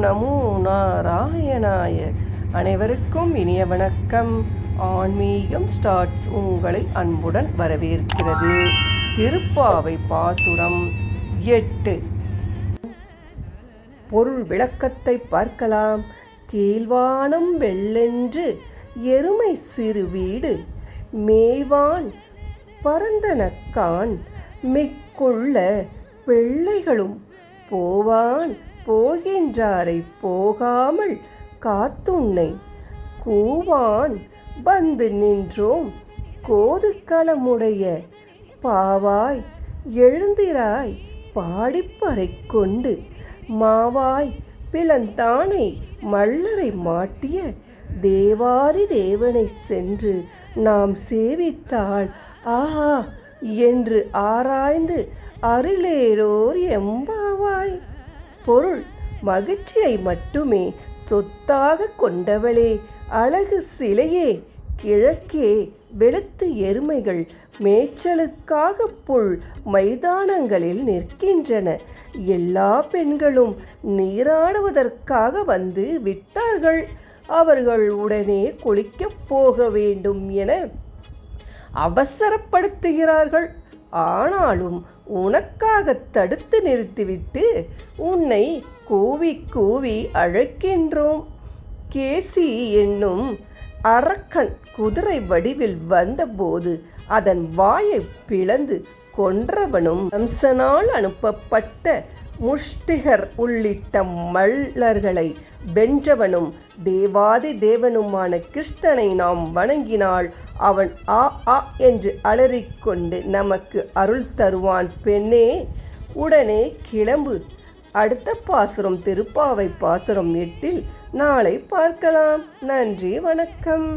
நமோ நாராயணாய. அனைவருக்கும் இனிய வணக்கம். ஆன்மீகம் ஸ்டார்ட்ஸ் உங்களை அன்புடன் வரவேற்கிறது. திருப்பாவை பாசுரம் எட்டு. பொருள் விளக்கத்தை பார்க்கலாம். கீழ்வானம் வெள்ளென்று எருமை சிறு வீடு. மேய்வான் பரந்தனக்கான். மிக்குள்ள பிள்ளைகளும் போவான். போகின்றாரை போகாமல் காத்துன்னை கூவான் வந்து நின்றோம் கோதுக்களமுடைய பாவாய் எழுந்திராய் பாடிப்பறை கொண்டு மாவாய் பிளந்தானை மல்லரை மாட்டிய தேவாதி தேவனை சென்று நாம் சேவித்தாள். ஆஹா! என்று ஆராய்ந்து அருளேரோர் எம்பாவாய். பொருள் மகிழ்ச்சியை மட்டுமே சொத்தாக கொண்டவளே. அழகு சிலையே கிழக்கே வெளுத்து எருமைகள் மேய்ச்சலுக்காக புல் மைதானங்களில் நிற்கின்றன. எல்லா பெண்களும் நீராடுவதற்காக வந்து விட்டார்கள். அவர்கள் உடனே குளிக்கப் போக வேண்டும் என அவசரப்படுத்துகிறார்கள். ஆனாலும் உனக்காக தடுத்து நிறுத்திவிட்டு உன்னை கூவி கூவி அழைக்கின்றோம். கேசி என்னும் அரக்கன் குதிரை வடிவில் வந்தபோது அதன் வாயை பிளந்து கொன்றவனும் கம்சனால் அனுப்பப்பட்ட முஷ்டிகர் உள்ளிட்ட மல்லர்களை வென்றவனும் தேவாதி தேவனுமான கிருஷ்ணனை நாம் வணங்கினால் அவன் ஆ ஆ என்று அலறிக்கொண்டு நமக்கு அருள் தருவான் பெண்ணே. உடனே கிளம்பு. அடுத்த பாசுரம் திருப்பாவை பாசுரம் எட்டில் நாளை பார்க்கலாம். நன்றி வணக்கம்.